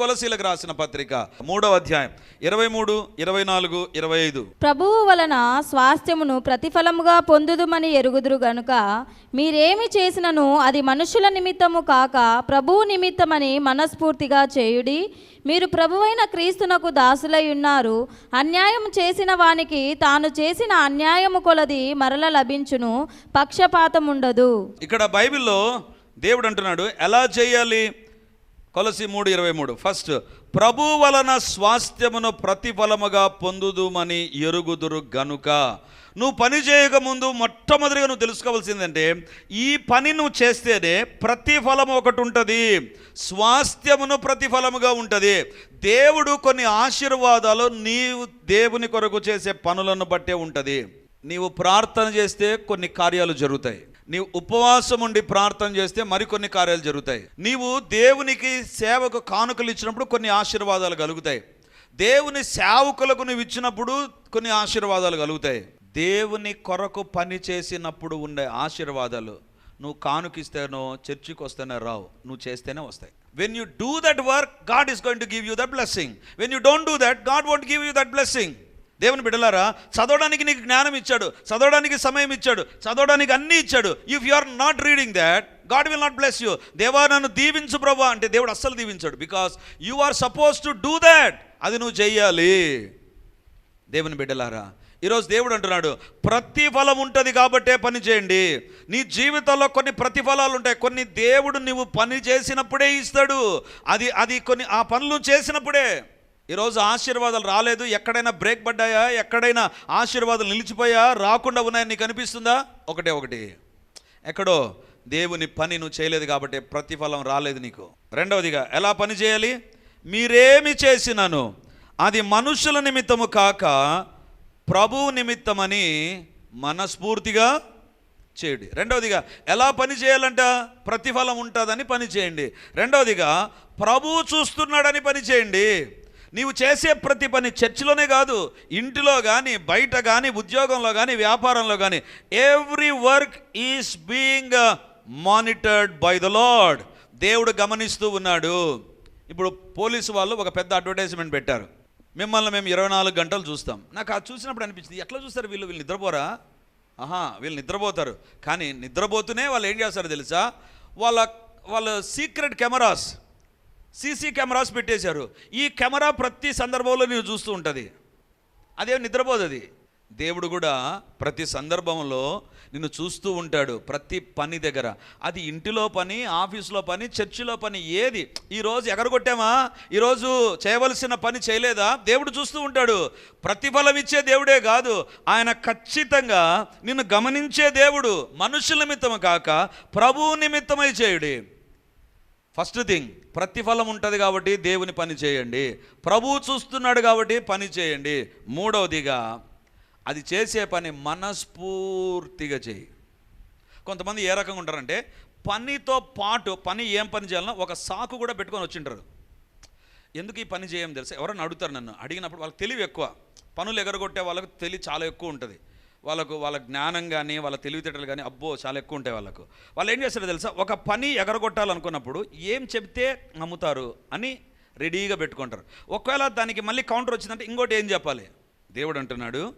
కొలసీలకు రాసిన పత్రిక మూడవ అధ్యాయం ఇరవై మూడు ఇరవై నాలుగు ఇరవై ఐదు. ప్రభువు వలన స్వాస్థ్యమును ప్రతిఫలముగా పొందుదుమని ఎరుగుదురు గనుక మీరేమి చేసినను అది మనుషుల నిమిత్తము కాక ప్రభువు నిమిత్తమని మనస్ఫూర్తిగా చేయుడి. మీరు ప్రభువైన క్రీస్తునకు దాసులై ఉన్నారు. అన్యాయం చేసిన వానికి తాను చేసిన అన్యాయము కొలది మరల లభించును. పక్షపాతం ఉండదు ఇక్కడ బైబిల్లో దేవుడు అంటున్నాడు ఎలా చేయాలి? కొలసి మూడు ఇరవై మూడు. ఫస్ట్ ప్రభు వలన స్వాస్థ్యమును ప్రతిఫలముగా పొందుదుమని ఎరుగుదురు గనుక. నువ్వు పని చేయకముందు మొట్టమొదటిగా నువ్వు తెలుసుకోవాల్సిందంటే ఈ పని నువ్వు చేస్తేనే ప్రతిఫలం ఒకటి ఉంటుంది. స్వాస్థ్యమును ప్రతిఫలముగా ఉంటుంది. దేవుడు కొన్ని ఆశీర్వాదాలు నీవు దేవుని కొరకు చేసే పనులను బట్టే ఉంటుంది. నీవు ప్రార్థన చేస్తే కొన్ని కార్యాలు జరుగుతాయి. నీవు ఉపవాసం ఉండి ప్రార్థన చేస్తే మరికొన్ని కార్యాలు జరుగుతాయి. నీవు దేవునికి సేవకు కానుకలు ఇచ్చినప్పుడు కొన్ని ఆశీర్వాదాలు కలుగుతాయి. దేవుని సేవకులకు నువ్వు ఇచ్చినప్పుడు కొన్ని ఆశీర్వాదాలు కలుగుతాయి. దేవుని కొరకు పని చేసినప్పుడు ఉండే ఆశీర్వాదాలు నువ్వు కానుకిస్తేనో చర్చికి వస్తేనే రావు. నువ్వు చేస్తేనే వస్తాయి. When you do that work God is going to give you that blessing when you don't do that God won't give you that blessing దేవుని బిడ్డలారా చదవడానికి నీకు జ్ఞానం ఇచ్చాడు చదవడానికి సమయం ఇచ్చాడు చదవడానికి అన్నీ ఇచ్చాడు. If you are not reading that God will not bless you దేవా నన్ను దీవించు ప్రభా అంటే దేవుడు అస్సలు దీవించాడు. Because you are suppose to do that అది నువ్వు చెయ్యాలి. దేవుని బిడ్డలారా ఈరోజు దేవుడు అంటున్నాడు ప్రతిఫలం ఉంటుంది కాబట్టే పని చేయండి. నీ జీవితంలో కొన్ని ప్రతిఫలాలు ఉంటాయి. కొన్ని దేవుడు నువ్వు పని చేసినప్పుడే ఇస్తాడు. అది అది కొన్ని ఆ పనులు చేసినప్పుడే. ఈరోజు ఆశీర్వాదాలు రాలేదు. ఎక్కడైనా బ్రేక్ పడ్డాయా? ఎక్కడైనా ఆశీర్వాదాలు నిలిచిపోయా? రాకుండా ఉన్నాయని నీకు అనిపిస్తుందా? ఒకటే ఒకటి. ఎక్కడో దేవుని పని నువ్వు చేయలేదు కాబట్టి ప్రతిఫలం రాలేదు నీకు. రెండవదిగా ఎలా పని చేయాలి? మీరేమి చేసినాను అది మనుషుల నిమిత్తము కాక ప్రభు నిమిత్తమని మనస్ఫూర్తిగా చేయండి. రెండవదిగా ఎలా పని చేయాలంట? ప్రతిఫలం ఉంటుందని పని చేయండి. రెండవదిగా ప్రభు చూస్తున్నాడని పని చేయండి. నీవు చేసే ప్రతి పని చర్చిలోనే కాదు ఇంటిలో కానీ బయట కానీ ఉద్యోగంలో కానీ వ్యాపారంలో కానీ every work is being monitored by the Lord దేవుడు గమనిస్తూ ఉన్నాడు. ఇప్పుడు పోలీసు వాళ్ళు ఒక పెద్ద అడ్వర్టైజ్మెంట్ పెట్టారు. మిమ్మల్ని మేము ఇరవై నాలుగు గంటలు చూస్తాం. నాకు అది చూసినప్పుడు అనిపించింది ఎట్లా చూస్తారు వీళ్ళు? వీళ్ళు నిద్రపోరా? ఆహా వీళ్ళు నిద్రపోతారు. కానీ నిద్రపోతూనే వాళ్ళు ఏం చేస్తారు తెలుసా? వాళ్ళ వాళ్ళ సీక్రెట్ కెమెరాస్ సీసీ కెమెరాస్ పెట్టేశారు. ఈ కెమెరా ప్రతి సందర్భంలో నేను చూస్తూ ఉంటుంది. అదేం నిద్రపోదు అది. దేవుడు కూడా ప్రతి సందర్భంలో నిన్ను చూస్తూ ఉంటాడు ప్రతి పని దగ్గర. అది ఇంటిలో పని ఆఫీసులో పని చర్చిలో పని ఏది. ఈరోజు ఎగరగొట్టామా? ఈరోజు చేయవలసిన పని చేయలేదా? దేవుడు చూస్తూ ఉంటాడు. ప్రతిఫలం ఇచ్చే దేవుడే కాదు. ఆయన ఖచ్చితంగా నిన్ను గమనించే దేవుడు. మనుషుల నిమిత్తం కాక ప్రభువు నిమిత్తమై చేయుడే. ఫస్ట్ థింగ్ ప్రతిఫలం ఉంటుంది కాబట్టి దేవుని పని చేయండి. ప్రభువు చూస్తున్నాడు కాబట్టి పని చేయండి. మూడవదిగా అది చేసే పని మనస్ఫూర్తిగా చేయి. కొంతమంది ఏ రకంగా ఉంటారంటే పనితో పాటు పని ఏం పని చేయాలన్నా ఒక సాకు కూడా పెట్టుకొని వచ్చింటారు. ఎందుకు ఈ పని చేయం తెలుసు? ఎవరైనా అడుగుతారు నన్ను. అడిగినప్పుడు వాళ్ళకి తెలివి ఎక్కువ. పనులు ఎగరగొట్టే వాళ్ళకి తెలివి చాలా ఎక్కువ ఉంటుంది. వాళ్ళకు వాళ్ళ జ్ఞానం కానీ వాళ్ళ తెలివితేటలు కానీ అబ్బో చాలా ఎక్కువ ఉంటాయి వాళ్ళకు. వాళ్ళు ఏం చేస్తారో తెలుసా? ఒక పని ఎగరగొట్టాలనుకున్నప్పుడు ఏం చెప్తే నమ్ముతారు అని రెడీగా పెట్టుకుంటారు. ఒకవేళ దానికి మళ్ళీ కౌంటర్ వచ్చిందంటే ఇంకోటి ఏం చెప్పాలి? దేవుడు అంటున్నాడు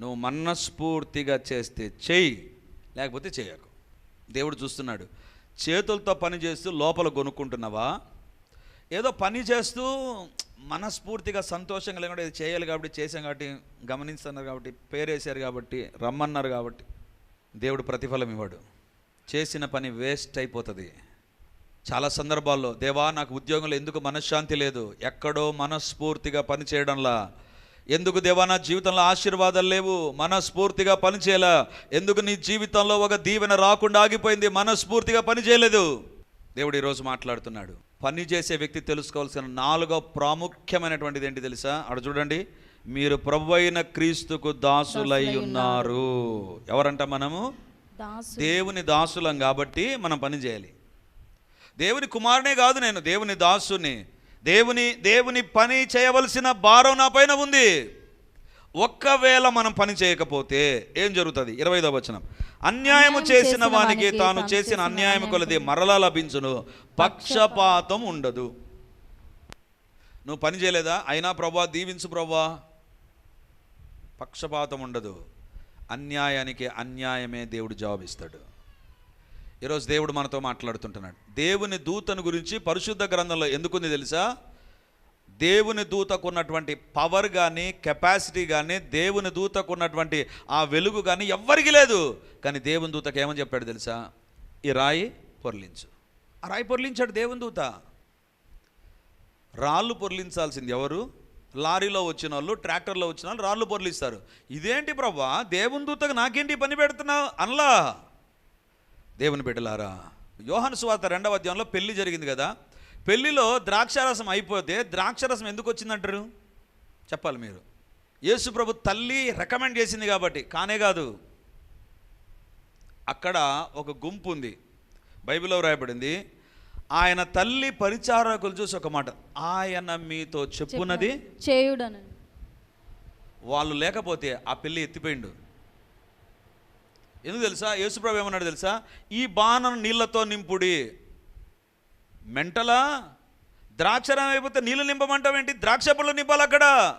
నువ్వు మనస్ఫూర్తిగా చేస్తే చెయ్యి లేకపోతే చేయకు. దేవుడు చూస్తున్నాడు చేతులతో పని చేస్తూ లోపల కొనుక్కుంటున్నావా ఏదో పని చేస్తూ మనస్ఫూర్తిగా సంతోషంగా లేకుండా ఇది చేయాలి కాబట్టి చేశాం కాబట్టి గమనిస్తున్నారు కాబట్టి పేరేశారు కాబట్టి రమ్మన్నారు కాబట్టి దేవుడు ప్రతిఫలం ఇవ్వడు. చేసిన పని వేస్ట్ అయిపోతుంది. చాలా సందర్భాల్లో దేవా నాకు ఉద్యోగంలో ఎందుకు మనశ్శాంతి లేదు? ఎక్కడో మనస్ఫూర్తిగా పని చేయడంలా. ఎందుకు దేవా నా జీవితంలో ఆశీర్వాదాలు లేవు? మనస్ఫూర్తిగా పనిచేయలా ఎందుకు నీ జీవితంలో ఒక దీవెన రాకుండా ఆగిపోయింది? మనస్ఫూర్తిగా పని చేయలేదు. దేవుడు ఈరోజు మాట్లాడుతున్నాడు. పని చేసే వ్యక్తి తెలుసుకోవాల్సిన నాలుగో ప్రాముఖ్యమైనటువంటిది ఏంటి తెలుసా? అక్కడ చూడండి. మీరు ప్రభు అయిన క్రీస్తుకు దాసులై ఉన్నారు. ఎవరంట మనము? దేవుని దాసులం కాబట్టి మనం పని చేయాలి. దేవుని కుమారునే కాదు నేను దేవుని దాసుని. దేవుని దేవుని పని చేయవలసిన భారం నా పైన ఉంది. ఒక్కవేళ మనం పని చేయకపోతే ఏం జరుగుతుంది? ఇరవై ఐదో వచనం. అన్యాయము చేసిన వానికి తాను చేసిన అన్యాయం కొలది. మరలా లభించును. పక్షపాతం ఉండదు. నువ్వు పని చేయలేదా? అయినా ప్రభా దీవించు ప్రభా. పక్షపాతం ఉండదు. అన్యాయానికి అన్యాయమే దేవుడు జవాబిస్తాడు. ఈరోజు దేవుడు మనతో మాట్లాడుతుంటున్నాడు. దేవుని దూతను గురించి పరిశుద్ధ గ్రంథంలో ఎందుకుంది తెలుసా? దేవుని దూతకు ఉన్నటువంటి పవర్ కానీ కెపాసిటీ కానీ దేవుని దూతకు ఉన్నటువంటి ఆ వెలుగు కానీ ఎవ్వరికి లేదు. కానీ దేవుని దూతకు ఏమని చెప్పాడు తెలుసా? ఈ రాయి పొర్లించు. ఆ రాయి పొర్లించాడు దేవుని దూత. రాళ్ళు పొర్లించాల్సింది ఎవరు? లారీలో వచ్చిన వాళ్ళు ట్రాక్టర్లో వచ్చిన వాళ్ళు రాళ్ళు పొర్లిస్తారు. ఇదేంటి ప్రభా దేవుని దూతకు నాకేంటి పని పెడుతున్నావు అనలా? దేవుని బిడ్డలారా యోహన్ సువార్త రెండవ అధ్యాయంలో పెళ్ళి జరిగింది కదా? పెళ్ళిలో ద్రాక్షారసం అయిపోతే ద్రాక్షారసం ఎందుకు వచ్చిందంటారు? చెప్పాలి మీరు. యేసు ప్రభు తల్లి రికమెండ్ చేసింది కాబట్టి కానే కాదు. అక్కడ ఒక గుంపు ఉంది. బైబిల్లో వ్రాయబడింది ఆయన తల్లి పరిచారకులు చూసి ఒక మాట ఆయన మీతో చెప్పున్నది చేయుడను వాళ్ళు లేకపోతే ఆ పెళ్ళి ఎత్తిపోయిండు. ఎందుకు తెలుసా? యేసుప్రభు ఏమన్నాడు తెలుసా? ఈ బాణం నీళ్ళతో నింపుడి మెంటలా? ద్రాక్షరం అయిపోతే నీళ్ళు నింపమంటావేంటి ద్రాక్ష పళ్ళు నింపాలి అక్కడ.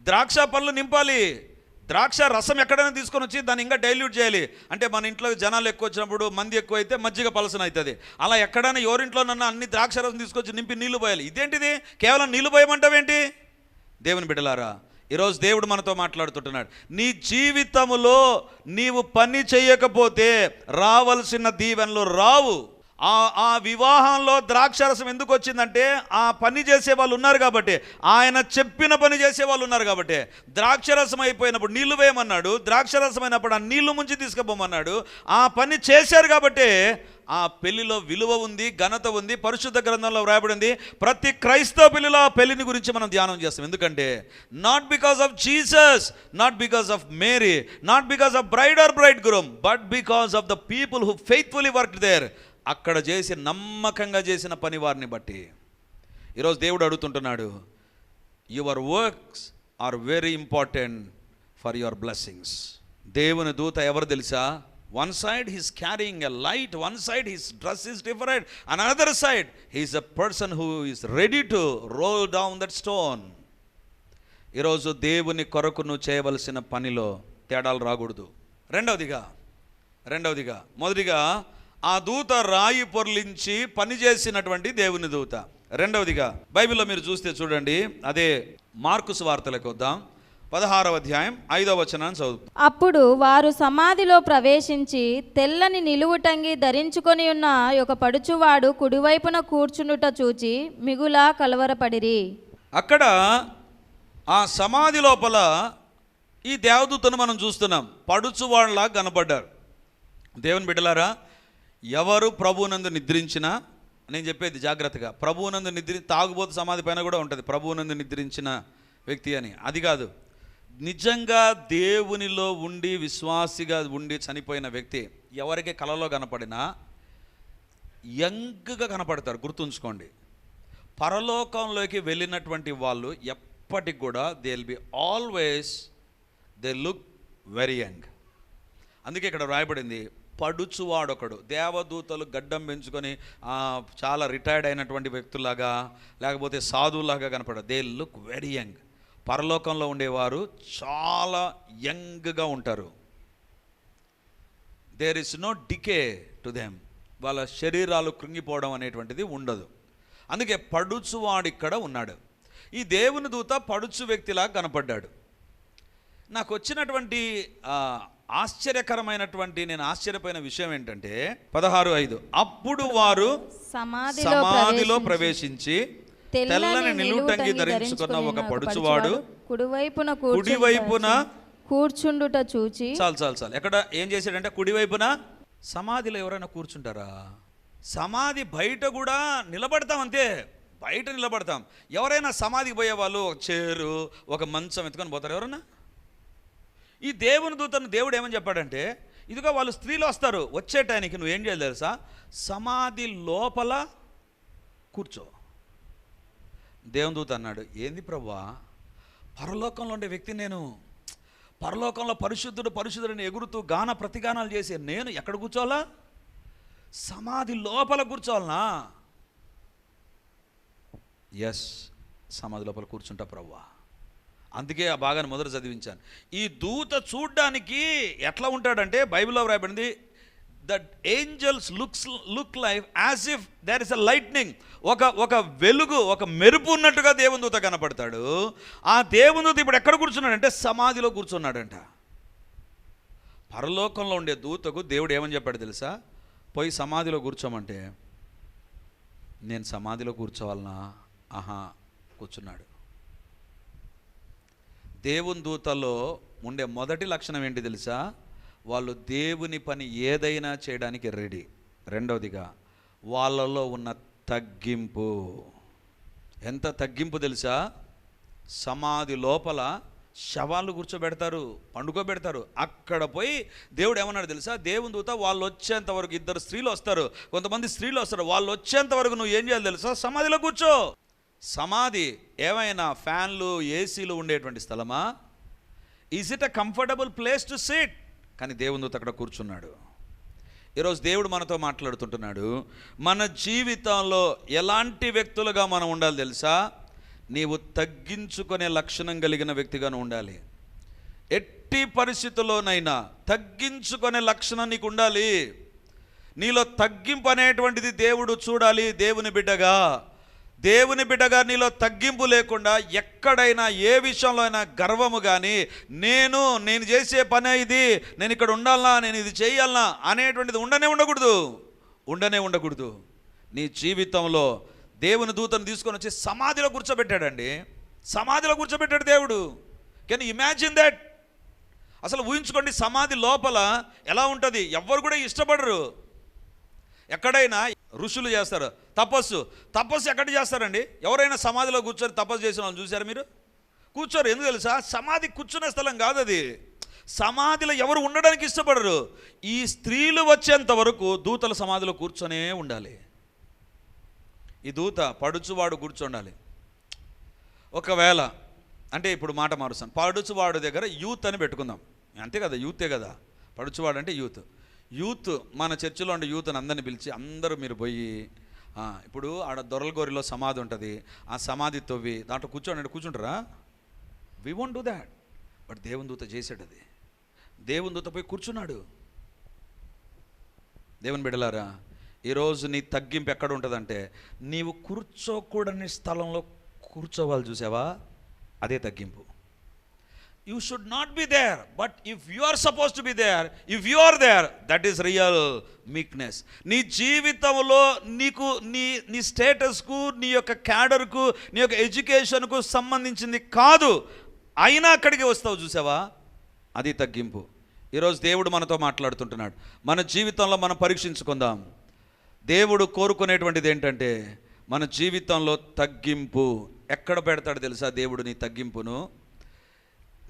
ద్రాక్ష పళ్ళు నింపాలి. ద్రాక్ష రసం ఎక్కడైనా తీసుకొని వచ్చి దాన్ని ఇంకా డైల్యూట్ చేయాలి. అంటే మన ఇంట్లో జనాలు ఎక్కువ వచ్చినప్పుడు మంది ఎక్కువ అయితే మజ్జిగ పలసన అవుతుంది. అలా ఎక్కడైనా ఎవరింట్లోనన్నా అన్ని ద్రాక్ష రసం తీసుకొచ్చి నింపి నీళ్ళు పోయాలి. ఇదేంటిది? కేవలం నీళ్ళు పోయమంటావేంటి దేవుని బిడ్డలారా ఈరోజు దేవుడు మనతో మాట్లాడుతుంటున్నాడు. నీ జీవితములో నీవు పని చేయకపోతే రావలసిన దీవెనలు రావు. ఆ ఆ వివాహంలో ద్రాక్షరసం ఎందుకు వచ్చిందంటే ఆ పని చేసే వాళ్ళు ఉన్నారు కాబట్టి ఆయన చెప్పిన పని చేసే వాళ్ళు ఉన్నారు కాబట్టి ద్రాక్షరసం అయిపోయినప్పుడు నీళ్ళు వేయమన్నాడు ద్రాక్షరసం అయినప్పుడు ఆ నీళ్ళు ముంచి తీసుకుపోమన్నాడు ఆ పని చేశారు కాబట్టి ఆ పెళ్ళిలో విలువ ఉంది ఘనత ఉంది పరిశుద్ధ గ్రంథంలో వ్రాయబడింది ప్రతి క్రైస్తవ పెళ్ళిలో ఆ పెళ్ళిని గురించి మనం ధ్యానం చేస్తాం. ఎందుకంటే not because of Jesus not because of Mary not because of bride or bridegroom but because of the people who faithfully work there అక్కడ చేసి నమ్మకంగా చేసిన పని వారిని బట్టి. ఈరోజు దేవుడు అడుగుతుంటున్నాడు your works are very important for your blessings దేవుని దూత ఎవరు తెలుసా? One side he's carrying a light one side he's dress is different and another side he's a person who is ready to roll down that stone ఈరోజు దేవుని కొరకు నువ్వు చేయవలసిన పనిలో తేడాలు రాకూడదు. రెండవదిగా రెండవదిగా మొదటిగా ఆ దూత రాయి పొర్లించి పని చేసినటువంటి దేవుని దూత. రెండవదిగా బైబిల్లో మీరు చూస్తే చూడండి అదే మార్కుస్ వార్తలకు వద్దాం. పదహారవ అధ్యాయం ఐదవ వచనాన్ని చదువు అప్పుడు వారు సమాధిలో ప్రవేశించి తెల్లని నిలువుటంగి ధరించుకొని ఉన్న ఒక పడుచువాడు కుడివైపున కూర్చుండుట చూచి మిగులా కలవరపడిరి. అక్కడ ఆ సమాధి లోపల ఈ దేవదూతను మనం చూస్తున్నాం. పడుచువాళ్ళలా కనపడ్డారు దేవుని బిడ్డలారా ఎవరు ప్రభువునందు నిద్రించినా నేను చెప్పేది జాగ్రత్తగా ప్రభువునందు నిద్రి తాగుబోతు సమాధి పైన కూడా ఉంటుంది ప్రభువునందు నిద్రించిన వ్యక్తి అని. అది కాదు నిజంగా దేవునిలో ఉండి విశ్వాసిగా ఉండి చనిపోయిన వ్యక్తి ఎవరికి కలలో కనపడినా యంగ్గా కనపడతారు గుర్తుంచుకోండి. పరలోకంలోకి వెళ్ళినటువంటి వాళ్ళు ఎప్పటికి కూడా they will be always they look very young అందుకే ఇక్కడ రాయబడింది పడుచువాడొకడు. దేవదూతలు గడ్డం పెంచుకొని చాలా రిటైర్డ్ అయినటువంటి వ్యక్తులాగా లేకపోతే సాధువులాగా కనపడ దే లుక్ వెరీ యంగ్ పరలోకంలో ఉండేవారు చాలా యంగ్గా ఉంటారు. There is no decay to them వాళ్ళ శరీరాలు కృంగిపోవడం అనేటువంటిది ఉండదు. అందుకే పడుచువాడు ఇక్కడ ఉన్నాడు. ఈ దేవుని దూత పడుచు వ్యక్తిలా కనపడ్డాడు. నాకు వచ్చినటువంటి ఆశ్చర్యకరమైనటువంటి నేను ఆశ్చర్యపోయిన విషయం ఏంటంటే పదహారు ఐదు. అప్పుడు వారు సమాధిలో సమాధిలో ప్రవేశించి తెల్లని నిలువుటంగి ధరించుకున్న ఒక పడుచువాడు కుడివైపున కుడివైపున కూర్చుండుట చూచి. చాలు చాలు చాలు. ఎక్కడ ఏం చేశాడంటే కుడివైపున సమాధిలో ఎవరైనా కూర్చుంటారా? సమాధి బయట కూడా నిలబడతాం అంతే. బయట నిలబడతాం. ఎవరైనా సమాధికి పోయే వాళ్ళు ఒక చేరు ఒక మంచం ఎత్తుకొని పోతారు. ఎవరన్నా? ఈ దేవుని దూతను దేవుడు ఏమని చెప్పాడంటే ఇదిగో వాళ్ళు స్త్రీలు వస్తారు వచ్చే టైంకి నువ్వు ఏం చేయాలి తెలుసా? సమాధి లోపల కూర్చో. దేవుని దూత అన్నాడు ఏంది ప్రభా? పరలోకంలో ఉండే వ్యక్తి నేను పరలోకంలో పరిశుద్ధుడు పరిశుద్ధుడిని ఎగురుతూ గాన ప్రతిగానాలు చేసే నేను ఎక్కడ కూర్చోవాలా? సమాధి లోపల కూర్చోవాలనా? ఎస్ సమాధి లోపల కూర్చుంటా ప్రవ్వా అందుకే ఆ భాగాన్ని మొదట చదివించాను. ఈ దూత చూడ్డానికి ఎట్లా ఉంటాడంటే బైబిల్లో వ్రాయబడింది that angels looks look like as if there is a lightning ఒక ఒక వెలుగు ఒక మెరుపు ఉన్నట్టుగా దేవుని దూత కనపడతాడు. ఆ దేవుని దూత ఇప్పుడు ఎక్కడ కూర్చున్నాడంటే సమాధిలో కూర్చున్నాడంట. పరలోకంలో ఉండే దూతకు దేవుడు ఏమని చెప్పాడు తెలుసా? పోయి సమాధిలో కూర్చోమంటే నేను సమాధిలో కూర్చోవాలనా? ఆహా కూర్చున్నాడు. దేవుని దూతలో ఉండే మొదటి లక్షణం ఏంటి తెలుసా? వాళ్ళు దేవుని పని ఏదైనా చేయడానికి రెడీ. రెండవదిగా వాళ్ళలో ఉన్న తగ్గింపు. ఎంత తగ్గింపు తెలుసా? సమాధి లోపల శవాలు కూర్చోబెడతారు పండుకోబెడతారు. అక్కడ పోయి దేవుడు ఏమన్నాడు తెలుసా? దేవుని దూత వాళ్ళు వచ్చేంత వరకు ఇద్దరు స్త్రీలు వస్తారు. కొంతమంది స్త్రీలు వస్తారు. వాళ్ళు వచ్చేంత వరకు నువ్వు ఏం చేయాలి తెలుసా? సమాధిలో కూర్చో. సమాధి ఏమైనా ఫ్యాన్లు ఏసీలు ఉండేటువంటి స్థలమా? Is it a comfortable place to sit కానీ దేవుని అక్కడ కూర్చున్నాడు. ఈరోజు దేవుడు మనతో మాట్లాడుతుంటున్నాడు. మన జీవితంలో ఎలాంటి వ్యక్తులుగా మనం ఉండాలి తెలుసా? నీవు తగ్గించుకునే లక్షణం కలిగిన వ్యక్తిగాను ఉండాలి. ఎట్టి పరిస్థితుల్లోనైనా తగ్గించుకునే లక్షణం నీకు ఉండాలి. నీలో తగ్గింపు అనేటువంటిది దేవుడు చూడాలి దేవుని బిడ్డగా. దేవుని బిడ్డగా నీలో తగ్గింపు లేకుండా ఎక్కడైనా ఏ విషయంలో అయినా గర్వము కానీ నేను నేను చేసే పనే ఇది నేను ఇక్కడ ఉండాలనా నేను ఇది చేయాలనా అనేటువంటిది ఉండనే ఉండకూడదు. ఉండనే ఉండకూడదు. నీ జీవితంలో దేవుని దూతను తీసుకొని వచ్చి సమాధిలో కూర్చోబెట్టాడండి. సమాధిలో కూర్చోబెట్టాడు దేవుడు. కెన్ ఇమాజిన్ దట్ అసలు ఊహించుకోండి సమాధి లోపల ఎలా ఉంటుంది? ఎవ్వరు కూడా ఇష్టపడరు. ఎక్కడైనా ఋషులు చేస్తారు. తపస్సు. తపస్సు ఎక్కడ చేస్తారండి? ఎవరైనా సమాధిలో కూర్చొని తపస్సు చేసిన వాళ్ళు చూసారా మీరు? కూర్చోరు. ఎందుకు తెలుసా? సమాధి కూర్చునే స్థలం కాదు అది. సమాధిలో ఎవరు ఉండడానికి ఇష్టపడరు. ఈ స్త్రీలు వచ్చేంత వరకు దూతల సమాధిలో కూర్చొనే ఉండాలి. ఈ దూత పడుచువాడు కూర్చోండాలి. ఒకవేళ అంటే ఇప్పుడు మాట మారుస్తాను. పడుచువాడు దగ్గర యూత్ అని పెట్టుకుందాం. అంతే కదా యూతే కదా. పడుచువాడు అంటే యూత్. యూత్ మన చర్చిలో ఉండే యూత్ని అందరిని పిలిచి అందరూ మీరు పోయి ఇప్పుడు ఆడ దొరలగోరిలో సమాధి ఉంటుంది ఆ సమాధి తవ్వి దాంట్లో కూర్చోండి కూర్చుంటారా? We won't do that but దేవుని దూత చేశాడు అది. దేవుని దూత పోయి కూర్చున్నాడు. దేవుని బిడలారా ఈరోజు నీ తగ్గింపు ఎక్కడ ఉంటుందంటే నీవు కూర్చోకూడని స్థలంలో కూర్చోవాలి చూసావా? అదే తగ్గింపు. You should not be there but if you are suppose to be there if you are there that is real meekness నీ జీవితంలో నీకు నీ నీ స్టేటస్కు నీ యొక్క క్యాడర్కు నీ యొక్క ఎడ్యుకేషన్కు సంబంధించింది కాదు. అయినా అక్కడికి వస్తావు చూసావా? అది తగ్గింపు. ఈరోజు దేవుడు మనతో మాట్లాడుతుంటున్నాడు. మన జీవితంలో మనం పరీక్షించుకుందాం. దేవుడు కోరుకునేటువంటిది ఏంటంటే మన జీవితంలో తగ్గింపు. ఎక్కడ పెడతాడు తెలుసా దేవుడు నీ తగ్గింపును?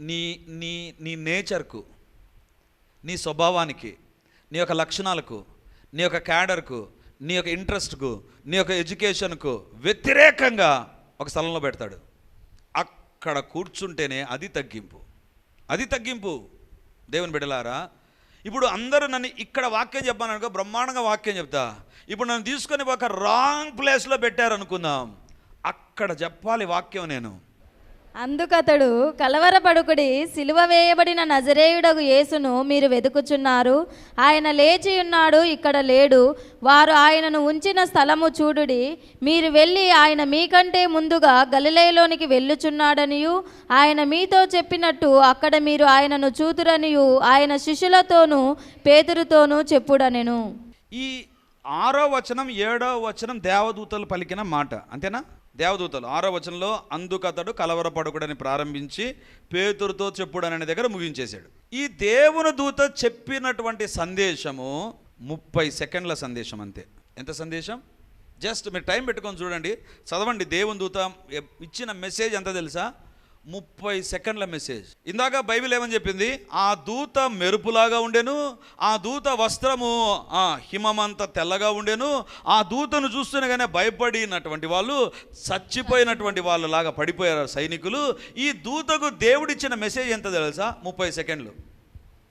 నీ నీ నీ నేచర్కు నీ స్వభావానికి నీ యొక్క లక్షణాలకు నీ యొక్క క్యాడర్కు నీ యొక్క ఇంట్రెస్ట్కు నీ యొక్క ఎడ్యుకేషన్కు వ్యతిరేకంగా ఒక స్థలంలో పెడతాడు. అక్కడ కూర్చుంటేనే అది తగ్గింపు. అది తగ్గింపు. దేవుని బిడ్డలారా ఇప్పుడు అందరూ నన్ను ఇక్కడ వాక్యం చెప్పాననుకో బ్రహ్మాండంగా వాక్యం చెప్తా. ఇప్పుడు నన్ను తీసుకొని ఒక రాంగ్ ప్లేస్లో పెట్టారు అనుకుందాం అక్కడ చెప్పాలి వాక్యం నేను. అందుకతడు కలవరపడుకుడి సిలువ వేయబడిన నజరేయుడగు యేసును మీరు వెతుకుచున్నారు. ఆయన లేచి ఉన్నాడు ఇక్కడ లేడు. వారు ఆయనను ఉంచిన స్థలము చూడుడి. మీరు వెళ్ళి ఆయన మీకంటే ముందుగా గలిలయలోనికి వెళ్ళుచున్నాడనియు ఆయన మీతో చెప్పినట్టు అక్కడ మీరు ఆయనను చూతురనియు ఆయన శిష్యులతోనూ పేతురుతోనూ చెప్పుడనెను. ఈ ఆరో వచనం ఏడో వచనం దేవదూతలు పలికిన మాట. అంతేనా? దేవదూతలు ఆరో వచనంలో అందుకతడు కలవరపడకుడని ప్రారంభించి పేతురుతో చెప్పుడనే దగ్గర ముగించేశాడు. ఈ దేవుని దూత చెప్పినటువంటి సందేశము ముప్పై సెకండ్ల సందేశం అంతే. ఎంత సందేశం? జస్ట్ మీరు టైం పెట్టుకొని చూడండి. చదవండి. దేవుని దూత ఇచ్చిన మెసేజ్ ఎంత తెలుసా? ముప్పై సెకండ్ల మెసేజ్. ఇందాక బైబిల్ ఏమని చెప్పింది? ఆ దూత మెరుపులాగా ఉండెను ఆ దూత వస్త్రము ఆ హిమమంత తెల్లగా ఉండెను ఆ దూతను చూస్తూనే భయపడినటువంటి వాళ్ళు చచ్చిపోయినటువంటి వాళ్ళలాగా పడిపోయారు సైనికులు. ఈ దూతకు దేవుడిచ్చిన మెసేజ్ ఎంత తెలుసా? ముప్పై సెకండ్లు.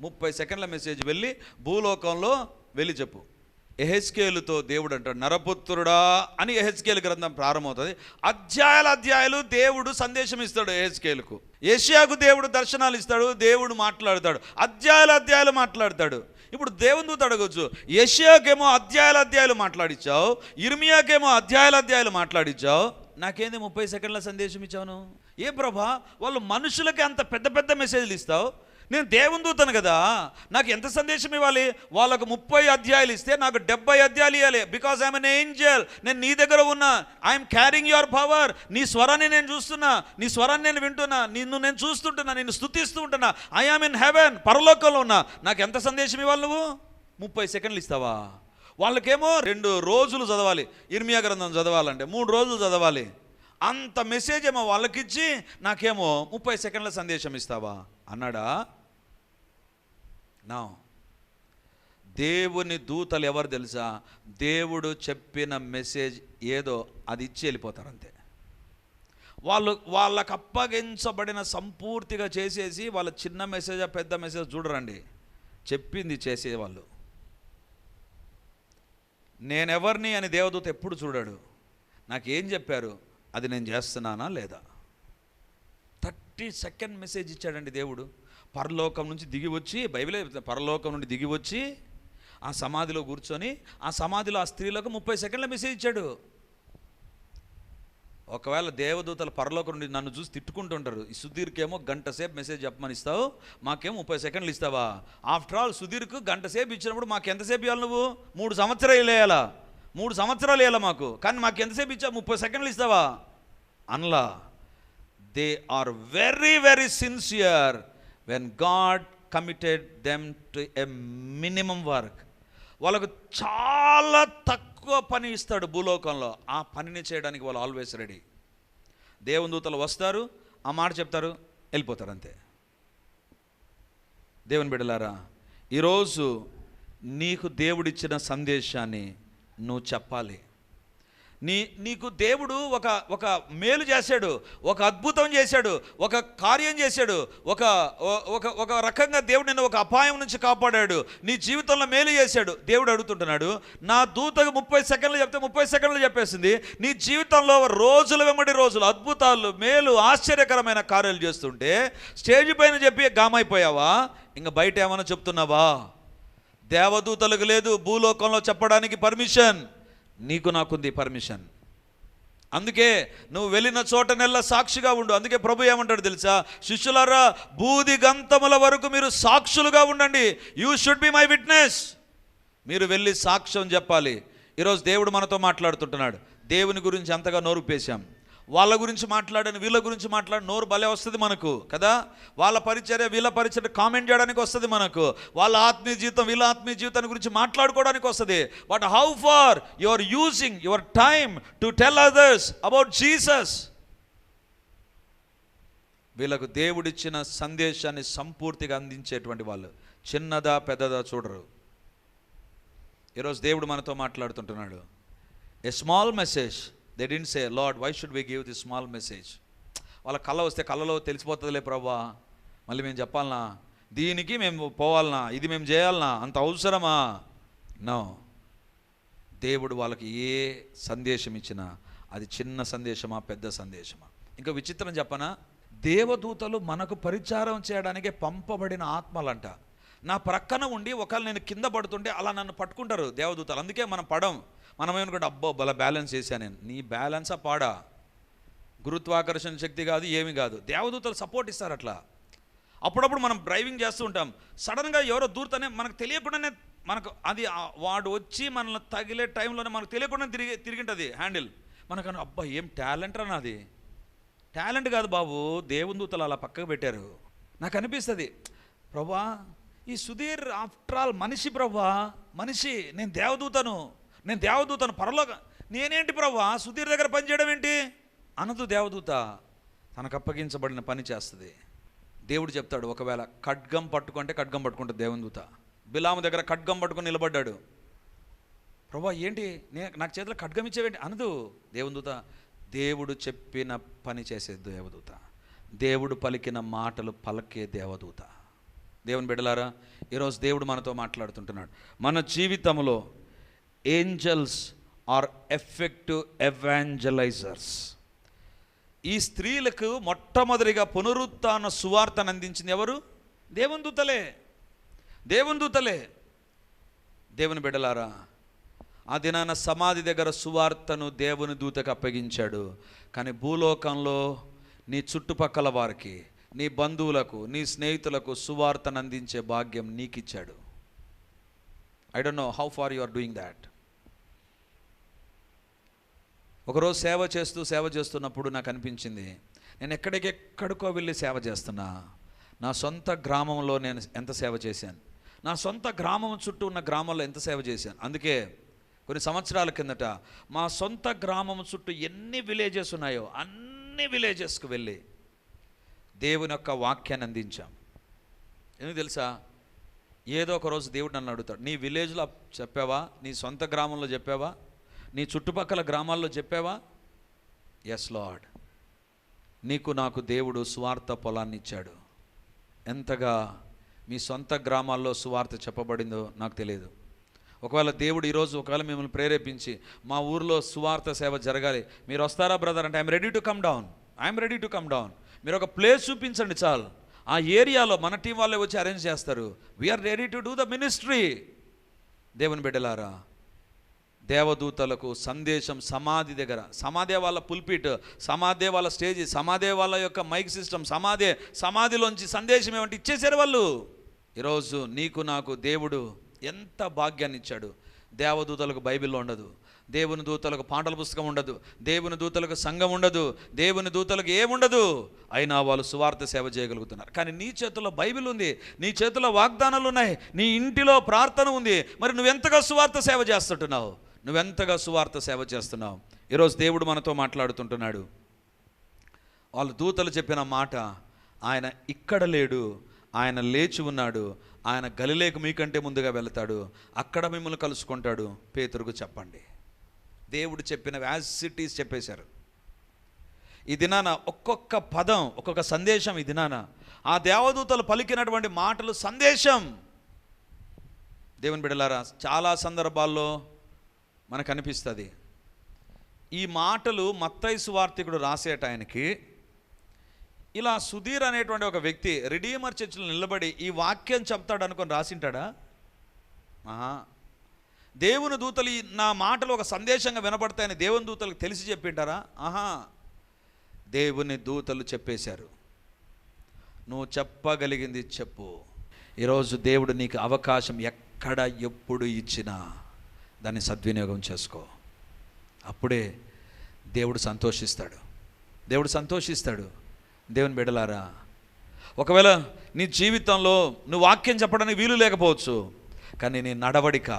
ముప్పై సెకండ్ల మెసేజ్ వెళ్ళి భూలోకంలో వెళ్ళి చెప్పు. ఎహెచ్కేలుతో దేవుడు అంటాడు నరపుత్రుడా అని ఎహెచ్కేలు గ్రంథం ప్రారంభమవుతుంది. అధ్యాయాల అధ్యాయాలు దేవుడు సందేశం ఇస్తాడు ఎహెచ్కేలకు ఏషియాకు దేవుడు దర్శనాలు ఇస్తాడు దేవుడు మాట్లాడతాడు అధ్యాయాల అధ్యాయాలు మాట్లాడతాడు. ఇప్పుడు దేవుని దూత అడగచ్చు ఏషియాకేమో అధ్యాయాల అధ్యాయాలు మాట్లాడిచ్చావు ఇర్మియాకేమో అధ్యాయాల అధ్యాయాలు మాట్లాడిచ్చావు. నాకేంది ముప్పై సెకండ్ల సందేశం ఇచ్చాను ఏ ప్రభా వాళ్ళు మనుషులకి అంత పెద్ద పెద్ద మెసేజ్లు ఇస్తావు? నేను దేవుని దూతను కదా. నాకు ఎంత సందేశం ఇవ్వాలి? వాళ్ళకు ముప్పై అధ్యాయాలు ఇస్తే నాకు డెబ్బై అధ్యాయాలు ఇవ్వాలి బికాజ్ ఐఎమ్ అన్ ఏంజల్ నేను నీ దగ్గర ఉన్నా. ఐఎమ్ క్యారింగ్ యువర్ పవర్ నీ స్వరాన్ని నేను చూస్తున్నా. నీ స్వరాన్ని నేను వింటున్నా. నిన్ను నేను చూస్తుంటున్నా. నిన్ను స్తుతిస్తూ ఉంటున్నా. ఐఆమ్ ఇన్ హెవెన్ పరలోకంలో ఉన్నా. నాకు ఎంత సందేశం ఇవ్వాలి నువ్వు? ముప్పై సెకండ్లు ఇస్తావా? వాళ్ళకేమో రెండు రోజులు చదవాలి. ఇర్మియా గ్రంథం చదవాలంటే మూడు రోజులు చదవాలి. అంత మెసేజ్ ఏమో వాళ్ళకిచ్చి నాకేమో ముప్పై సెకండ్ల సందేశం ఇస్తావా? అన్నాడా? నా దేవుని దూతలు ఎవరు తెలుసా? దేవుడు చెప్పిన మెసేజ్ ఏదో అది ఇచ్చి వెళ్ళిపోతారు అంతే. వాళ్ళు వాళ్ళకు అప్పగించబడిన సంపూర్తిగా చేసేసి వాళ్ళ చిన్న మెసేజ్ పెద్ద మెసేజ్ చూడరండి. చెప్పింది చేసేవాళ్ళు. నేనెవరిని అని దేవదూత ఎప్పుడు చూడాడు. నాకేం చెప్పారు? అది నేను చేస్తున్నానా లేదా? థర్టీ సెకండ్ మెసేజ్ ఇచ్చాడండి దేవుడు. పరలోకం నుంచి దిగి వచ్చి బైబిలే పరలోకం నుండి దిగి వచ్చి ఆ సమాధిలో కూర్చొని ఆ సమాధిలో ఆ స్త్రీలకు ముప్పై సెకండ్ల మెసేజ్ ఇచ్చాడు. ఒకవేళ దేవదూతల పరలోకం నుండి నన్ను చూసి తిట్టుకుంటుంటారు ఈ సుధీర్కేమో గంట సేపు మెసేజ్ చెప్పమని ఇస్తావు మాకేమో ముప్పై సెకండ్లు ఇస్తావా? ఆఫ్టర్ ఆల్ సుధీర్కు గంట సేపు ఇచ్చినప్పుడు మాకు ఎంతసేపు ఇవ్వాలి నువ్వు? మూడు సంవత్సరాలు వేయాలా మూడు సంవత్సరాలు వేయాలా మాకు. కానీ మాకు ఎంతసేపు ఇచ్చా ముప్పై సెకండ్లు ఇస్తావా? అనలా they are very very sincere when God committed them to a minimum work వాళ్ళకు చాలా తక్కువ పని ఇస్తాడు భూలోకంలో. ఆ పనిని చేయడానికి వాళ్ళు ఆల్వేస్ రెడీ దేవుని దూతలు వస్తారు ఆ మాట చెప్తారు వెళ్ళిపోతారు అంతే. దేవుని బిడ్డలారా ఈరోజు నీకు దేవుడిచ్చిన సందేశాన్ని నువ్వు చెప్పాలి. నీ నీకు దేవుడు ఒక ఒక మేలు చేశాడు ఒక అద్భుతం చేశాడు ఒక కార్యం చేశాడు ఒక ఒక ఒక రకంగా దేవుడు నిన్ను ఒక అపాయం నుంచి కాపాడాడు నీ జీవితంలో మేలు చేశాడు. దేవుడు అడుగుతుంటున్నాడు నా దూతకు ముప్పై సెకండ్లు చెప్తే ముప్పై సెకండ్లు చెప్పేసింది నీ జీవితంలో రోజుల వెంబడి రోజులు అద్భుతాలు మేలు ఆశ్చర్యకరమైన కార్యాలు చేస్తుంటే స్టేజ్ పైన చెప్పి గామైపోయావా? ఇంకా బయట ఏమైనా చెప్తున్నావా? దేవదూతలకు లేదు భూలోకంలో చెప్పడానికి పర్మిషన్. నీకు నాకుంది పర్మిషన్. అందుకే నువ్వు వెళ్ళిన చోట సాక్షిగా ఉండు. అందుకే ప్రభు ఏమంటాడు తెలుసా? శిష్యులారా బూది గంతముల వరకు మీరు సాక్షులుగా ఉండండి. You should be my witness మీరు వెళ్ళి సాక్ష్యం చెప్పాలి. ఈరోజు దేవుడు మనతో మాట్లాడుతుంటున్నాడు. దేవుని గురించి అంతగా నోరు పేశాం. వాళ్ళ గురించి మాట్లాడని వీళ్ళ గురించి మాట్లాడి నోరు భలే వస్తుంది మనకు కదా? వాళ్ళ పరిచర్య వీళ్ళ పరిచర్య కామెంట్ చేయడానికి వస్తుంది మనకు. వాళ్ళ ఆత్మీయ జీవితం వీళ్ళ ఆత్మీయ జీవితాన్ని గురించి మాట్లాడుకోవడానికి వస్తుంది. But how far you are using your time to tell others about Jesus వీళ్ళకు దేవుడిచ్చిన సందేశాన్ని సంపూర్తిగా అందించేటువంటి వాళ్ళు. చిన్నదా పెద్దదా చూడరు. ఈరోజు దేవుడు మనతో మాట్లాడుతుంటున్నాడు. A small message they didn't say Lord why should we give the small message వాళ్ళ కళ్ళ వస్తే కళ్ళలో తెలిసిపోతుందిలే ప్రభా. మళ్ళీ మేము చెప్పాలనా? దీనికి మేము పోవాలనా? ఇది మేము చేయాలనా? అంత అవసరమా? నో దేవుడు వాళ్ళకి ఏ సందేశం ఇచ్చినా అది చిన్న సందేశమా పెద్ద సందేశమా? ఇంకా విచిత్రం చెప్పనా? దేవదూతలు మనకు పరిచారం చేయడానికే పంపబడిన ఆత్మలంట. నా ప్రక్కన ఉండి ఒకళ్ళు నేను కింద పడుతుంటే అలా నన్ను పట్టుకుంటారు దేవదూతలు. అందుకే మనం పడం. మనం ఏమనుకుంటే అబ్బో బల బ్యాలెన్స్ చేశాను నేను. నీ బ్యాలెన్సా పాడా? గురుత్వాకర్షణ శక్తి కాదు ఏమి కాదు. దేవదూతలు సపోర్ట్ ఇస్తారు అట్లా. అప్పుడప్పుడు మనం డ్రైవింగ్ చేస్తూ ఉంటాం. సడన్గా ఎవరో దూరుతూనే మనకు తెలియకుండానే మనకు అది వాడు వచ్చి మనల్ని తగిలే టైంలోనే మనకు తెలియకుండా తిరిగి తిరిగింటుంది హ్యాండిల్. మనకు అబ్బా ఏం టాలెంట్ అన్నది టాలెంట్ కాదు బాబు దేవుని దూతలు అలా పక్కకు పెట్టారు. నాకు అనిపిస్తుంది ప్రభా ఈ సుధీర్ ఆఫ్టర్ ఆల్ మనిషి ప్రభా మనిషి నేను దేవదూతను. నేను దేవదూతను పరలోక నేనేంటి ప్రభా? సుధీర్ దగ్గర పనిచేయడం ఏంటి? అనదు దేవదూత తనకు అప్పగించబడిన పని చేస్తుంది. దేవుడు చెప్తాడు ఒకవేళ ఖడ్గం పట్టుకుంటే ఖడ్గం పట్టుకుంటుంది దేవుని దూత. బిలాము దగ్గర ఖడ్గం పట్టుకొని నిలబడ్డాడు. ప్రభా ఏంటి? నే నాకు చేతిలో ఖడ్గం ఇచ్చేవేంటి? అనదు దేవుని దూత. దేవుడు చెప్పిన పని చేసే దేవదూత. దేవుడు పలికిన మాటలు పలకే దేవదూత. దేవుని బిడ్డలారా ఈరోజు దేవుడు మనతో మాట్లాడుతుంటున్నాడు. మన జీవితంలో ఏంజల్స్ ఆర్ ఎఫెక్టివ్ ఎవాంజలైజర్స్ ఈ స్త్రీలకు మొట్టమొదటిగా పునరుత్న సువార్తను అందించింది ఎవరు? దేవుని దూతలే. దేవుని దూతలే. దేవుని బిడ్డలారా ఆ దినాన సమాధి దగ్గర సువార్తను దేవుని దూతకు అప్పగించాడు. కానీ భూలోకంలో నీ చుట్టుపక్కల వారికి నీ బంధువులకు నీ స్నేహితులకు సువార్తను అందించే భాగ్యం నీకిచ్చాడు. I don't know how far you are doing that ఒకరోజు సేవ చేస్తూ సేవ చేస్తున్నప్పుడు నాకు అనిపించింది నేను ఎక్కడికెక్కడికో వెళ్ళి సేవ చేస్తున్నా. నా సొంత గ్రామంలో నేను ఎంత సేవ చేశాను? నా సొంత గ్రామం చుట్టూ ఉన్న గ్రామాల్లో ఎంత సేవ చేశాను? అందుకే కొన్ని సంవత్సరాల కిందట మా సొంత గ్రామం చుట్టూ ఎన్ని విలేజెస్ ఉన్నాయో అన్ని విలేజెస్కి వెళ్ళి దేవుని యొక్క వాక్యాన్ని అందించాం. ఎందుకు తెలుసా? ఏదో ఒక రోజు దేవుడు నన్ను అడుగుతాడు నీ విలేజ్లో చెప్పావా? నీ సొంత గ్రామంలో చెప్పావా? నీ చుట్టుపక్కల గ్రామాల్లో చెప్పావా? ఎస్ లార్డ్ నీకు నాకు దేవుడు సువార్త పొలాన్ని ఇచ్చాడు ఎంతగా మీ సొంత గ్రామాల్లో సువార్త చెప్పబడిందో నాకు తెలియదు. ఒకవేళ దేవుడు ఈరోజు ఒకవేళ మిమ్మల్ని ప్రేరేపించి మా ఊర్లో సువార్త సేవ జరగాలి మీరు వస్తారా బ్రదర్ అంటే I'm ready to come down I'm ready to come down మీరు ఒక ప్లేస్ చూపించండి చాలు. ఆ ఏరియాలో మన టీం వాళ్ళే వచ్చి అరేంజ్ చేస్తారు. We're ready to do the ministry దేవుని బిడ్డలారా దేవదూతలకు సందేశం సమాధి దగ్గర. సమాధే వాళ్ళ పుల్పిట్ సమాధే వాళ్ళ స్టేజ్ సమాధే వాళ్ళ యొక్క మైక్ సిస్టమ్ సమాధే సమాధిలోంచి సందేశం ఏమంటే ఇచ్చేసారు వాళ్ళు. ఈరోజు నీకు నాకు దేవుడు ఎంత భాగ్యాన్ని ఇచ్చాడు. దేవదూతలకు బైబిల్లో ఉండదు. దేవుని దూతలకు పాటల పుస్తకం ఉండదు. దేవుని దూతలకు సంఘం ఉండదు. దేవుని దూతలకు ఏముండదు అయినా వాళ్ళు సువార్త సేవ చేయగలుగుతున్నారు. కానీ నీ చేతుల్లో బైబిల్ ఉంది. నీ చేతుల్లో వాగ్దానాలు ఉన్నాయి. నీ ఇంటిలో ప్రార్థన ఉంది. మరి నువ్వెంతగా సువార్త సేవ చేస్తుంటున్నావు? నువ్వెంతగా సువార్త సేవ చేస్తున్నావు? ఈరోజు దేవుడు మనతో మాట్లాడుతుంటున్నాడు. వాళ్ళు దూతలు చెప్పిన మాట ఆయన ఇక్కడ లేడు ఆయన లేచి ఉన్నాడు ఆయన గలిలేకు మీకంటే ముందుగా వెళతాడు అక్కడ మిమ్మల్ని కలుసుకుంటాడు. పేతురుకు చెప్పండి. దేవుడు చెప్పిన వ్యాసిటీస్ చెప్పేశారు. ఈ దినాన ఒక్కొక్క పదం ఒక్కొక్క సందేశం ఈ దినాన. ఆ దేవదూతలు పలికినటువంటి మాటలు సందేశం. దేవుని బిడలారా చాలా సందర్భాల్లో మనకు అనిపిస్తుంది ఈ మాటలు మత్తయి వార్తికుడు రాసేట ఇలా సుధీర్ అనేటువంటి ఒక వ్యక్తి రిడీమర్ చర్చిలో నిలబడి ఈ వాక్యం చెప్తాడు అనుకొని రాసింటాడా? ఆహా. దేవుని దూతలు నా మాటలు ఒక సందేశంగా వినపడతాయని దేవుని దూతలకు తెలిసి చెప్పింటారా? ఆహా. దేవుని దూతలు చెప్పేశారు. నువ్వు చెప్పగలిగింది చెప్పు. ఈరోజు దేవుడు నీకు అవకాశం ఎక్కడ ఎప్పుడు ఇచ్చినా. దాన్ని సద్వినియోగం చేసుకో. అప్పుడే దేవుడు సంతోషిస్తాడు. దేవుడు సంతోషిస్తాడు. దేవుని బిడలారా ఒకవేళ నీ జీవితంలో నువ్వు వాక్యం చెప్పడానికి వీలు లేకపోవచ్చు కానీ నీ నడవడిక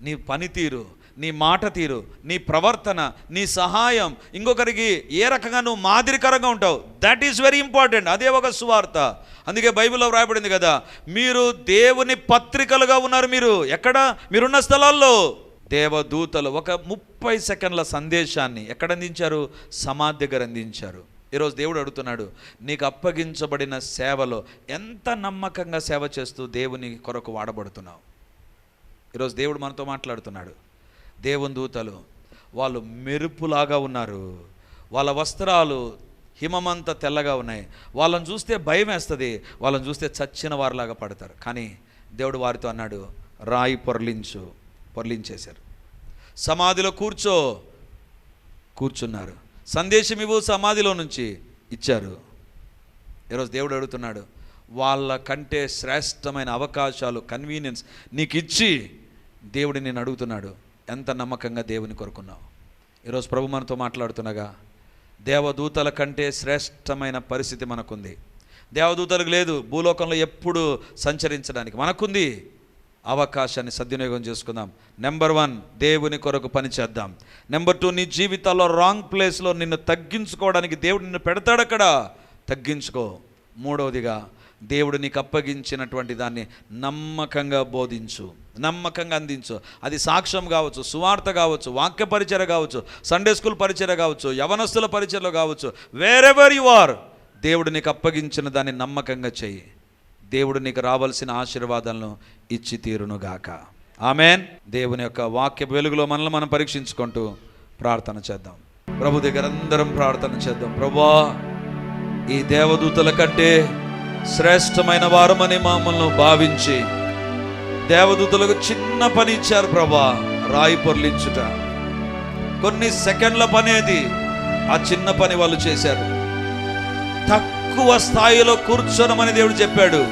నీ పనితీరు నీ మాట తీరు నీ ప్రవర్తన నీ సహాయం. ఇంకొకరికి ఏ రకంగా నువ్వు మాదిరికరంగా ఉంటావు? దట్ ఈస్ వెరీ ఇంపార్టెంట్ అదే ఒక సువార్త. అందుకే బైబిల్లో వ్రాయబడింది కదా మీరు దేవుని పత్రికలుగా ఉన్నారు మీరు. ఎక్కడ? మీరున్న స్థలాల్లో. దేవదూతలు ఒక ముప్పై సెకండ్ల సందేశాన్ని ఎక్కడ అందించారు? సమాధి దగ్గర అందించారు. ఈరోజు దేవుడు అడుగుతున్నాడు నీకు అప్పగించబడిన సేవలో ఎంత నమ్మకంగా సేవ చేస్తూ దేవుని కొరకు వాడబడుతున్నావు? ఈరోజు దేవుడు మనతో మాట్లాడుతున్నాడు. దేవుని దూతలు వాళ్ళు మెరుపులాగా ఉన్నారు. వాళ్ళ వస్త్రాలు హిమమంత తెల్లగా ఉన్నాయి. వాళ్ళని చూస్తే భయం వేస్తుంది. వాళ్ళని చూస్తే చచ్చిన వారిలాగా పడతారు. కానీ దేవుడు వారితో అన్నాడు రాయి పొరలించు. పొరలించేశారు. సమాధిలో కూర్చో. కూర్చున్నారు. సందేశం ఇవ్వు సమాధిలో నుంచి ఇచ్చారు. ఈరోజు దేవుడు అడుగుతున్నాడు వాళ్ళ కంటే శ్రేష్టమైన అవకాశాలు కన్వీనియన్స్ నీకు ఇచ్చి దేవుడు నేను అడుగుతున్నాడు. ఎంత నమ్మకంగా దేవుని కొరుకున్నావు? ఈరోజు ప్రభు మనతో మాట్లాడుతుండగా దేవదూతల కంటే శ్రేష్టమైన పరిస్థితి మనకుంది. దేవదూతలకు లేదు భూలోకంలో ఎప్పుడు సంచరించడానికి మనకుంది. అవకాశాన్ని సద్వినియోగం చేసుకుందాం. నెంబర్ వన్ దేవుని కొరకు పని చేద్దాం. నెంబర్ టూ నీ జీవితాల్లో రాంగ్ ప్లేస్లో నిన్ను తగ్గించుకోవడానికి దేవుడు నిన్ను పెడతాడు అక్కడ తగ్గించుకో. మూడవదిగా దేవుడు నీకు అప్పగించినటువంటి దాన్ని నమ్మకంగా బోధించు నమ్మకంగా అందించు. అది సాక్ష్యం కావచ్చు సువార్త కావచ్చు వాక్య పరిచయ కావచ్చు సండే స్కూల్ పరిచయ కావచ్చు యవనస్తుల పరిచయలో కావచ్చు. వేరెవర్ యు ఆర్ దేవుడు నీకు అప్పగించిన దాన్ని నమ్మకంగా చెయ్యి. దేవుడు నీకు రావాల్సిన ఆశీర్వాదాలను ఇచ్చి తీరునుగాక ఆమెన్ దేవుని యొక్క వాక్య వెలుగులో మనల్ని మనం పరీక్షించుకుంటూ ప్రార్థన చేద్దాం. ప్రభు దగ్గర అందరం ప్రార్థన చేద్దాం. ప్రభా ఈ దేవదూతల కంటే శ్రేష్టమైన వారమని మమ్మల్ని భావించి దేవదూతలకు చిన్న పని ఇచ్చారు ప్రభా రాయి పొర్లించుట. కొన్ని సెకండ్ల పని అది ఆ చిన్న పని వాళ్ళు చేశారు. తక్కువ స్థాయిలో కూర్చోనమని దేవుడు చెప్పాడు.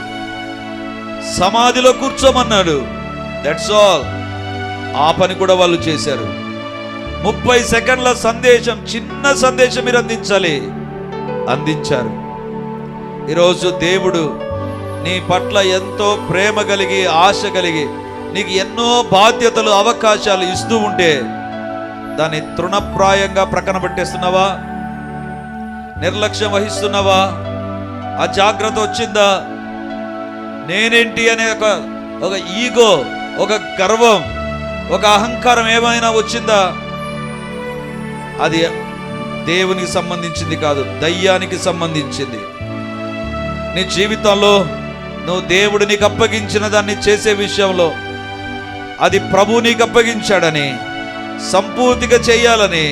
సమాధిలో కూర్చోమన్నాడు. దట్స్ ఆల్ ఆ పని కూడా వాళ్ళు చేశారు. ముప్పై సెకండ్ల సందేశం చిన్న సందేశం మీరు అందించాలి. అందించారు. ఈరోజు దేవుడు నీ పట్ల ఎంతో ప్రేమ కలిగి ఆశ కలిగి నీకు ఎన్నో బాధ్యతలు అవకాశాలు ఇస్తూ ఉంటే దాన్ని తృణప్రాయంగా ప్రక్కన పెట్టేస్తున్నావా? నిర్లక్ష్యం వహిస్తున్నావా? ఆ జాగ్రత్త వచ్చిందా? నేనేంటి అనే ఒక ఒక ఈగో ఒక గర్వం ఒక అహంకారం ఏమైనా వచ్చిందా? అది దేవునికి సంబంధించింది కాదు దయ్యానికి సంబంధించింది. నీ జీవితంలో నువ్వు దేవుడు నీకు అప్పగించిన దాన్ని చేసే విషయంలో అది ప్రభు నీకు అప్పగించాడని సంపూర్తిగా చేయాలని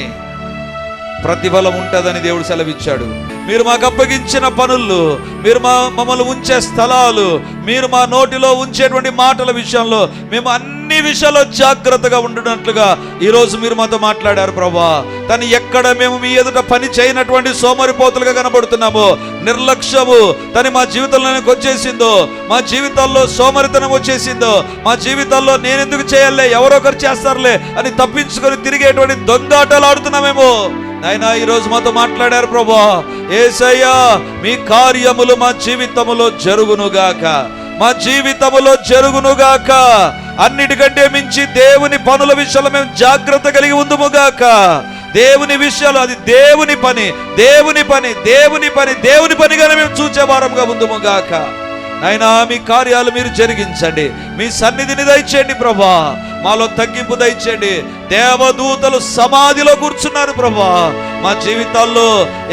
ప్రతిఫలం ఉంటుందని దేవుడు సెలవిచ్చాడు. మీరు మాకు అప్పగించిన పనులు మీరు మా మమ్మల్ని ఉంచే స్థలాలు మీరు మా నోటిలో ఉంచేటువంటి మాటల విషయంలో మేము అన్ని విషయాల్లో జాగ్రత్తగా ఉండినట్లుగా ఈరోజు మీరు మాతో మాట్లాడారు ప్రభా. తను ఎక్కడ మేము మీ ఎదుట పని చేయనటువంటి సోమరిపోతులుగా కనబడుతున్నాము నిర్లక్ష్యము తని మా జీవితంలోనికి వచ్చేసిందో మా జీవితాల్లో సోమరితనం వచ్చేసిందో మా జీవితాల్లో నేనెందుకు చేయాలే ఎవరో ఒకరు చేస్తారులే అని తప్పించుకొని తిరిగేటువంటి దొంగాటలు ఆడుతున్నామేమో. నాయనా ఈరోజు మాతో మాట్లాడారు ప్రభా. ఏసయ్యా మీ కార్యములు మా జీవితములో జరుగునుగాక. మా జీవితములో జరుగునుగాక. అన్నిటికంటే మించి దేవుని పనుల విషయంలో మేము జాగ్రత్త కలిగి ఉందుముగాక దేవుని విషయాలు అది దేవుని పని దేవుని పని దేవుని పని దేవుని పనిగానే మేము చూచేవారంగా ఉందుముగాక నాయనా మీ కార్యాలు మీరు జరిగించండి. మీ సన్నిధిని దయచేయండి ప్రభా. మాలో తగ్గింపు దయచేయండి. దేవదూతలు సమాధిలో కూర్చున్నారు ప్రభా. మా జీవితాల్లో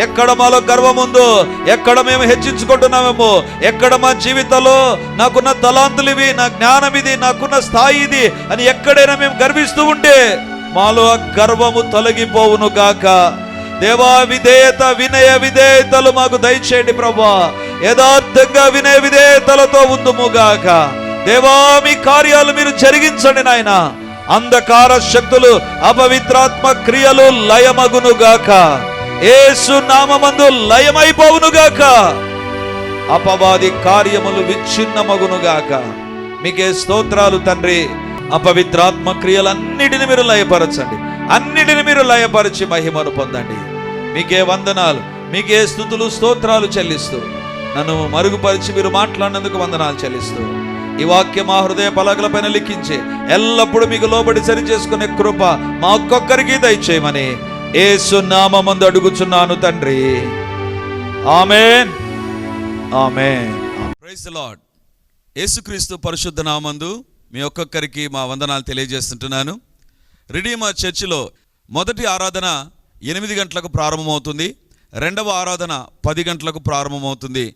ఎక్కడ మాలో గర్వం ఉందో ఎక్కడ మేము హెచ్చించుకుంటున్నామేమో ఎక్కడ మా జీవితంలో నాకున్న తలాంతులు ఇవి నా జ్ఞానం ఇది నాకున్న స్థాయి ఇది అని ఎక్కడైనా మేము గర్విస్తూ ఉంటే మాలో ఆ గర్వము తొలగిపోవును గాక. దేవా విధేయత వినయ విధేయతలు మాకు దయచేయండి ప్రభా. యథార్థంగా వినయ విధేయతలతో ఉందుముగాక దేవా మీ కార్యాలు మీరు జరిగించండి నాయన. అంధకార శక్తులు అపవిత్రాత్మ క్రియలు లయమగునుగాక ఏసు లయమైపోవును లయమైపోవునుగాక అపవాది కార్యములు విచ్ఛిన్నమగునుగాక మీకే స్తోత్రాలు తండ్రి. అపవిత్రాత్మ క్రియలన్నిటిని మీరు లయపరచండి. అన్నిటిని మీరు లయపరిచి మహిమను పొందండి. మీకే వందనాలు మీకే స్థుతులు స్తోత్రాలు చెల్లిస్తూ నన్ను మరుగుపరిచి మీరు మాట్లాడినందుకు వందనాలు చెల్లిస్తూ ఈ వాక్యం మా హృదయ పలకలపైన లిఖించి. ఎల్లప్పుడూ మీకు లోబడి సరి చేసుకునే కృప మా ఒక్కొక్కరికి దయచేయమని ఏసు నామందు అడుగుచున్నాను తండ్రి. ఆమెన్. ఆమెన్. ప్రైజ్ లాడ్ యేసుక్రీస్తు పరిశుద్ధ నామందు మీ ఒక్కొక్కరికి మా వందనాలు తెలియజేస్తుంటున్నాను. రిడీమా చర్చిలో మొదటి ఆరాధన ఎనిమిది గంటలకు ప్రారంభమవుతుంది. రెండవ ఆరాధన పది గంటలకు ప్రారంభమవుతుంది.